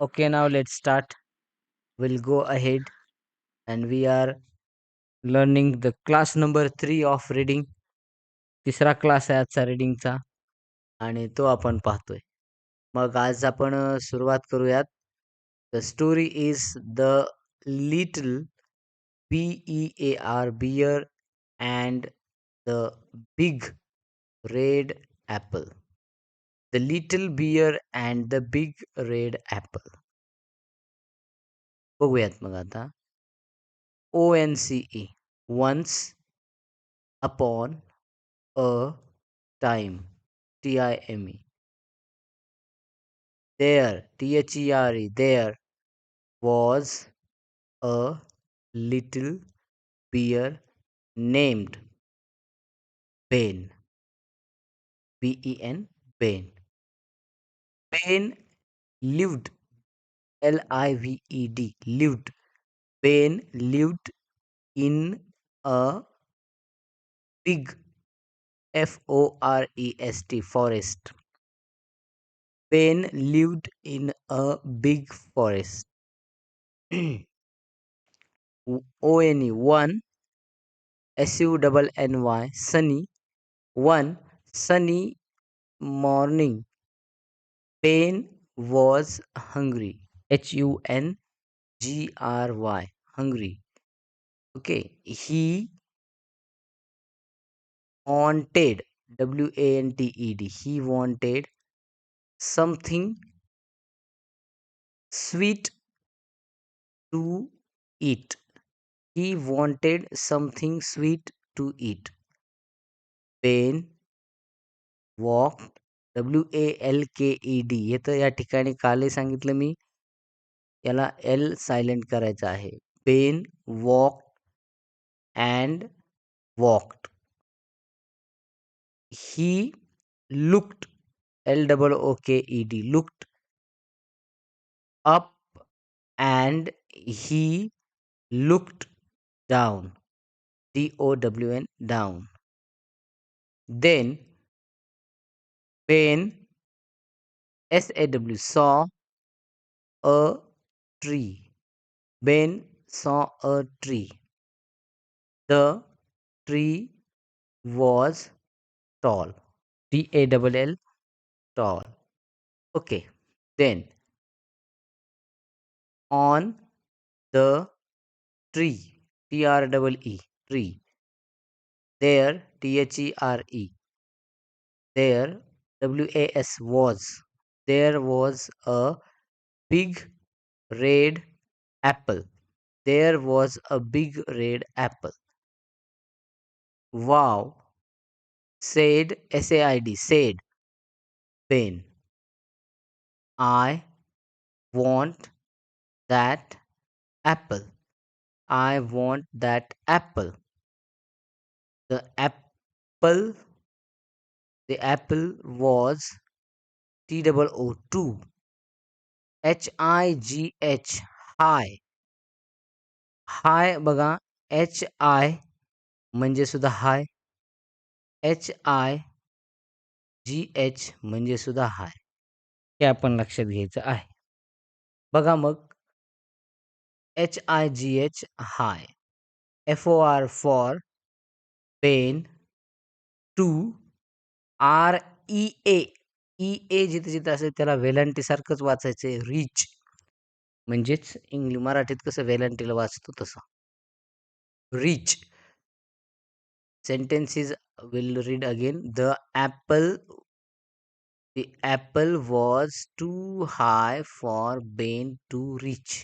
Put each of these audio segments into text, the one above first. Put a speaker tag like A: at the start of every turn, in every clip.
A: okay now let's start we'll go ahead and we are learning the class number three of reading तिसरा class आहे आजचा रीडिंगचा आणि तो आपण पाहतोय मग आज आपण सुरुवात करूयात the story is the little B E A R bear and the big red apple The little bear and the big red apple. बघूयात मग आता. O N C E once upon a time T I M E there t h e r e there was a little bear named Ben B E N Ben Ben lived L I V E D lived Ben lived in a big F O R E S T forest Ben lived in a big forest. O N E one S U double N Y sunny one sunny morning. Ben was hungry. H U N G R Y hungry. Okay, he wanted W A N T E D. He wanted something sweet to eat. He wanted something sweet to eat. Pain walked W A L K E D हे तर या ठिकाणी कालही सांगितलं मी? याला L silent करायचं आहे. Ben walk and walked he looked L double O K E D looked up and he looked down D O W N down then Ben S A W saw a tree. Ben saw a tree. The tree was tall. T A L L tall. Okay. Then on the tree T R E E tree. There T H E R E. There WAS was there was a big red apple. There was a big red apple. Wow, said SAID, said Ben. I want that apple. I want that apple. The apple the apple was T double O two. H I G H. High high बघा H I म्हणजे सुद्धा high H I G H म्हणजे सुद्धा हाय हे आपण लक्षात घ्यायचं आहे. बघा मग. H I G H high F O R for Ben to R E A E A जिथे जिथे असेल त्याला वेलांटीसारखंच वाचायचं आहे रिच. म्हणजेच इंग्लिश मराठीत कसं वेलांटीला वाचतो तसं. Reach. Sentences will read again the apple the apple was too high for Ben to reach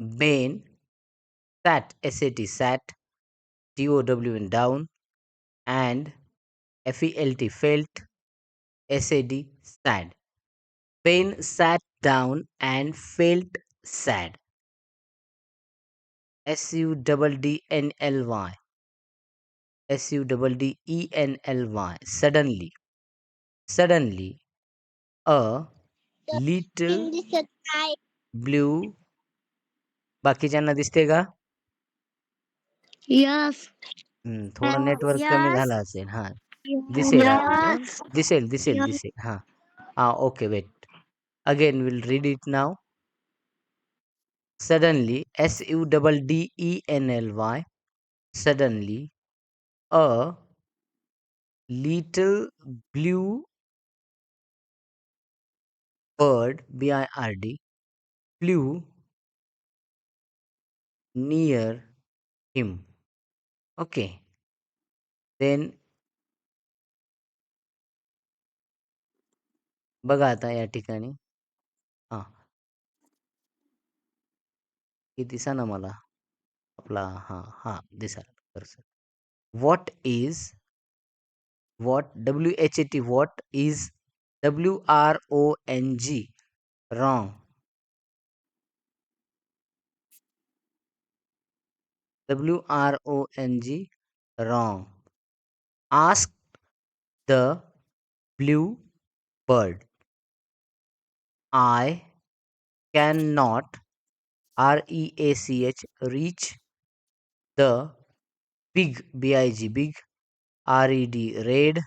A: Ben sat S A T sat T O W N down and F E L T felt S A D sad Ben sat down and felt sad S U double D N L Y S U double D E N L Y suddenly suddenly a little blue जाना दिसते का? थोड़ा network कमी झालं असेल हा. This
B: is
A: This is
B: this
A: is this is. Huh. Ah, okay, wait. Again, we'll read it now. Suddenly, S U D D E N L Y. Suddenly, a little blue bird, B I R D, flew near him. Okay. Then बघा आता या ठिकाणी. हाँ. हे दिसा ना मला. आपला हाँ हाँ, दिसा. Cursor what is what W H A T what is W R O N G wrong W R O N G wrong. Ask the blue bird. I cannot r e a c h reach the big b i g big r e d red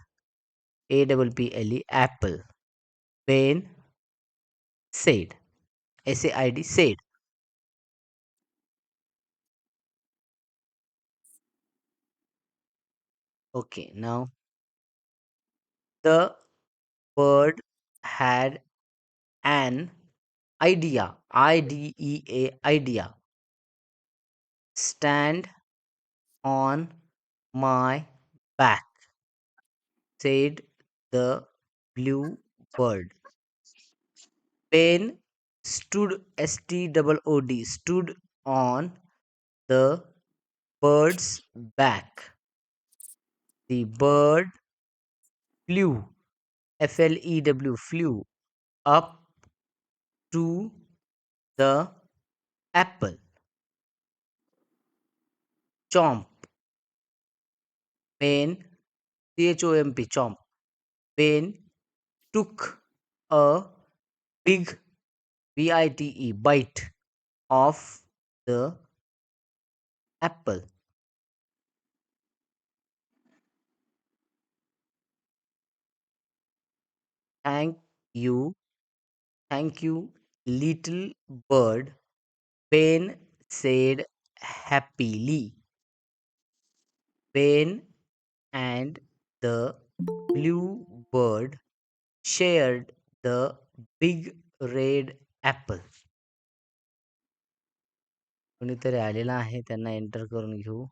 A: a double p l e apple ben said s a i d said. Okay now the bird had an idea i d e a idea. Stand on my back. Said the blue bird pen stood s t double o d stood on the bird's back. The bird flew f l e w flew up to the apple. Chomp. Pain. c h o m p chomp. Pain took a big b-i-t-e bite of the apple. Thank you. Thank you little bird pen said happily pen and the blue bird shared the big red apple कोणीतरी आलेला आहे त्यांना enter करून घेऊ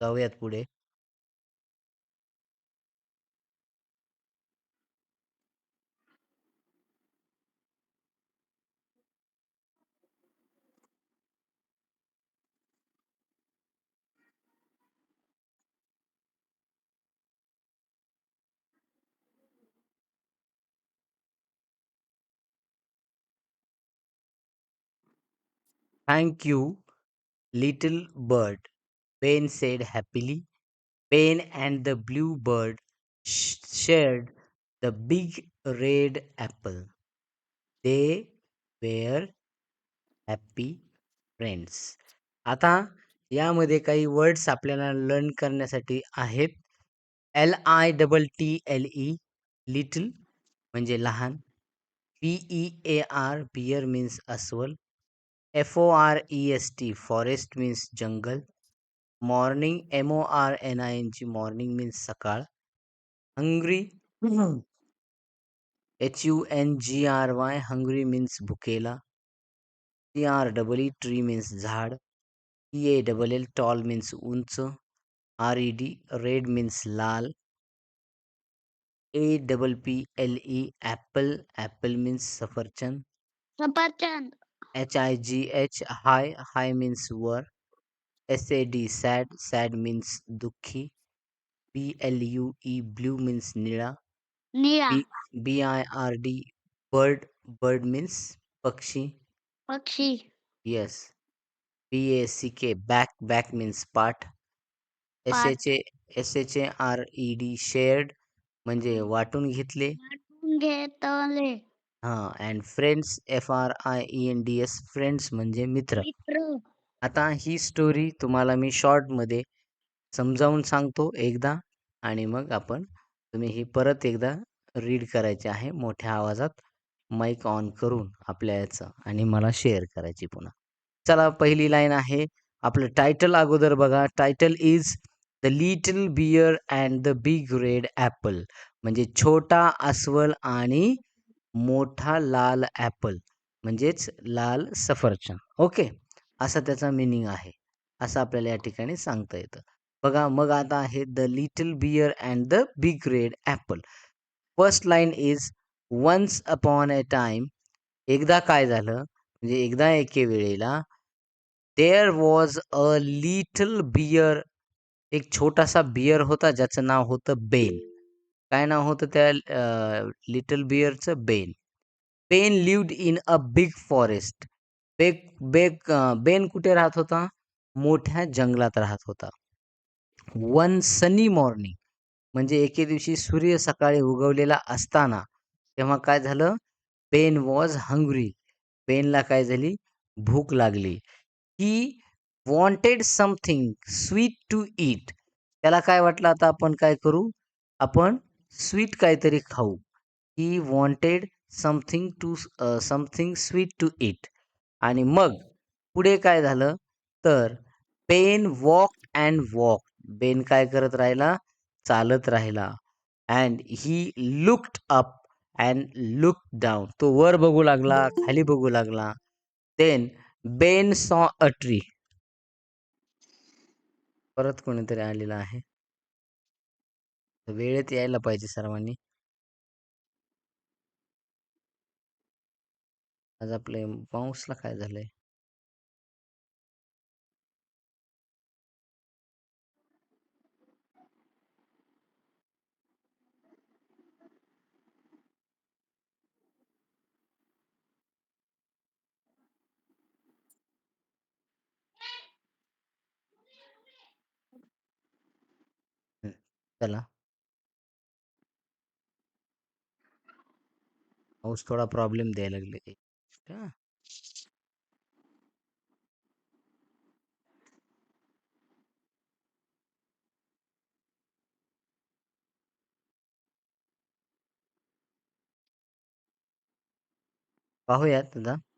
A: जाऊयात पुढे Thank you, little bird, Ben said happily. Ben and the blue bird sh- shared the big red apple. They were happy friends. आता यामध्ये काही वर्ड्स आपल्याला लर्न करण्यासाठी आहेत L I double T L E little म्हणजे लहान B E A R bear means अस्वल F O R E S T forest means jungle morning M O R N I N G morning means सकाळ. Hungry H U N G R Y hungry means भुकेला. T R double E tree means झाड. T A double L tall means उंच. R E D red means लाल. A double P L E apple. Apple means सफरचंद.
B: सफरचंद.
A: H I G H high. High means वर. S A D sad sad means दुखी B L U E blue
B: means
A: Neela B I R D bird bird means पक्षी
B: पक्षी
A: yes B A C K back back means part
B: S
A: H A S H A R E D shared म्हणजे वाटून घेतले. हा and friends F R I E N D S friends म्हणजे मित्र. आता ही story तुम्हाला मी शॉर्टमध्ये समजावून सांगतो एकदा आणि मग आपण तुम्ही ही परत एकदा रीड करायची आहे. मोठ्या आवाजात माईक ऑन करून आपल्या याचं आणि मला शेअर करायची पुन्हा. चला पहिली लाईन आहे. आपलं टायटल अगोदर बघा. Title is the little bear and the big red apple म्हणजे छोटा अस्वल आणि मोठा लाल ॲपल म्हणजेच लाल सफरचंद. ओके असा त्याचा मिनिंग आहे असं आपल्याला या ठिकाणी सांगता येतं. बघा मग आता आहे the little bear and the big red apple. First line is once upon a time एकदा काय झालं? म्हणजे एकदा एके वेळेला there was a little bear एक छोटासा बियर होता ज्याचं नाव होतं बेल काय नाव होतं त्या little बियरचं Ben Ben lived in a big forest. Bake बेक बेन कुठे राहत होता? मोठ्या जंगलात राहत होता. वन सनी मॉर्निंग म्हणजे एके दिवशी सूर्य सकाळी उगवलेला असताना तेव्हा काय झालं? Pain was hungry. पेनला काय झाली? भूक लागली. He wanted something sweet to eat त्याला काय वाटलं? आता आपण काय करू? आपण स्वीट काहीतरी खाऊ. He wanted something to something sweet to eat आणि मग पुढे काय झालं? तर Ben walk and walk. Ben काय करत राहिला? चालत राहिला. And he looked up and look down. तो वर बघू लागला खाली बघू लागला. Then Ben saw a tree. परत कोणीतरी आलेला आहे. वेळेत यायला पाहिजे सर्वांनी. आज काय झालंय? हं, चला. माऊस थोडा प्रॉब्लेम द्यायला लागले. Tá. Bahu ya, tuh.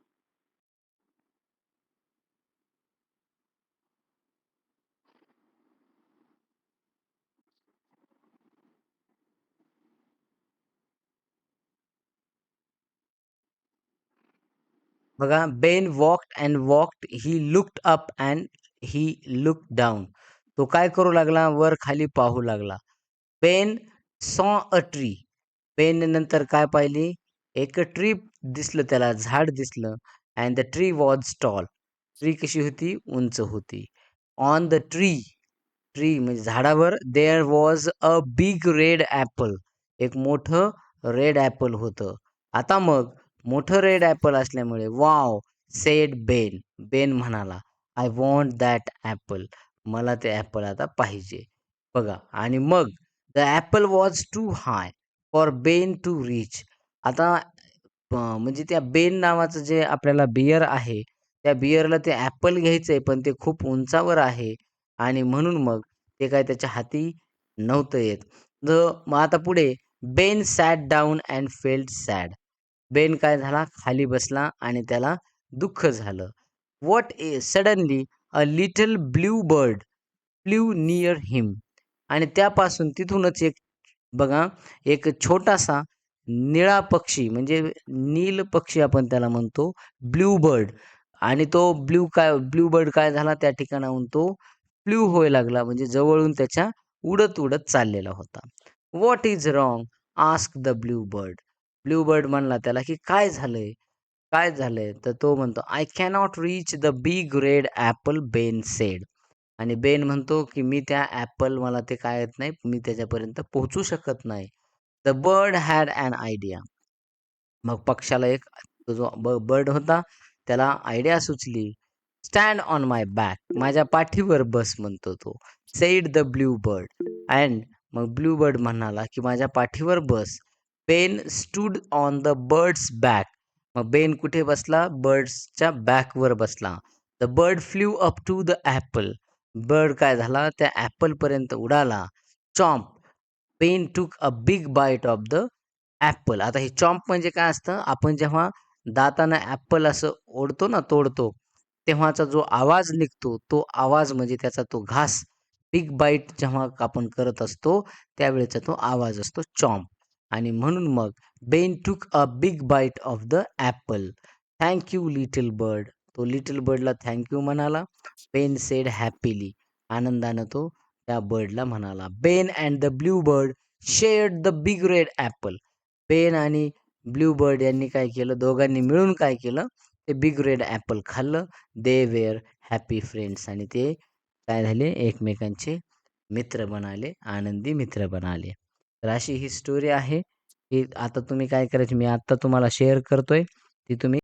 A: बघा Ben walked and walked he looked up and he look down तो काय करू लागला? वर खाली पाहू लागला. Ben saw a tree Ben नंतर काय पाहिली? एक ट्री दिसलं त्याला झाड दिसलं. And the tree was tall tree कशी होती? उंच होती. ऑन द ट्री ट्री म्हणजे झाडावर there was a big red apple एक मोठं रेड ॲपल होतं. आता मग मोठं रेड ॲपल असल्यामुळे वाव सेड बेन बेन म्हणाला आय वॉन्ट दॅट ॲपल मला ते ॲपल आता पाहिजे. बघा आणि मग the apple was too high for Ben to reach आता म्हणजे त्या बेन नावाचं जे आपल्याला बियर आहे त्या बियरला ते ॲपल आहे पण ते खूप उंचावर आहे. आणि म्हणून मग ते काय त्याच्या हाती नव्हतं येत. द मग आता पुढे Ben sat down and felt sad Ben काय झाला? खाली बसला आणि त्याला दुःख झालं. What a suddenly a little blue bird flew near him आणि त्यापासून तिथूनच एक बघा एक छोटासा निळा पक्षी म्हणजे नील पक्षी आपण त्याला म्हणतो ब्ल्यू बर्ड आणि तो ब्ल्यू काय ब्ल्यू बर्ड काय झाला त्या ठिकाणाहून तो फ्ल्यू होय लागला म्हणजे जवळून त्याच्या उडत उडत चाललेला होता. What is wrong ask the blue bird blue bird म्हणला त्याला की काय झालंय? काय झालंय? तर तो म्हणतो I cannot reach the big red apple Ben said आणि बेन म्हणतो की मी त्या ॲपल मला ते काय येत नाही मी त्याच्यापर्यंत पोहोचू शकत नाही. The bird had an idea मग पक्षाला एक जो बर्ड होता त्याला आयडिया सुचली. स्टँड ऑन माय बॅक माझ्या पाठीवर बस म्हणतो तो. Said the blue bird and मग ब्ल्यू बर्ड म्हणाला की माझ्या पाठीवर बस. Ben stood on the bird's back. मग बेन कुठे बसला? बर्ड्सच्या बॅकवर बसला. The bird flew up to the apple. Bird काय झाला? त्या ॲपलपर्यंत उडाला. Chomp. Ben took a big bite of the apple. आता हे चॉम्प म्हणजे काय असतं? आपण जेव्हा दातानं ॲपल असं ओढतो ना तोडतो तेव्हाचा जो आवाज निघतो तो आवाज म्हणजे त्याचा तो घास. बिग बाईट जेव्हा आपण करत असतो त्यावेळेचा तो आवाज असतो चॉम्प. आणि म्हणून मग Ben took a big bite of the apple. Thank you little bird. तो लिटल बर्डला थँक्यू म्हणाला. Ben said happily. आनंदानं तो त्या बर्डला म्हणाला Ben and the blue bird shared the big red apple. Ben आणि ब्ल्यू बर्ड यांनी काय केलं? दोघांनी मिळून काय केलं? ते बिग रेड ॲपल खाल्लं. They were happy friends. आणि ते काय झाले? एकमेकांचे मित्र बनाले. आनंदी मित्र बनाले. तर अशी ही स्टोरी आहे. की आता तुम्ही काय करायची? मी आत्ता तुम्हाला शेअर करतोय. ती तुम्ही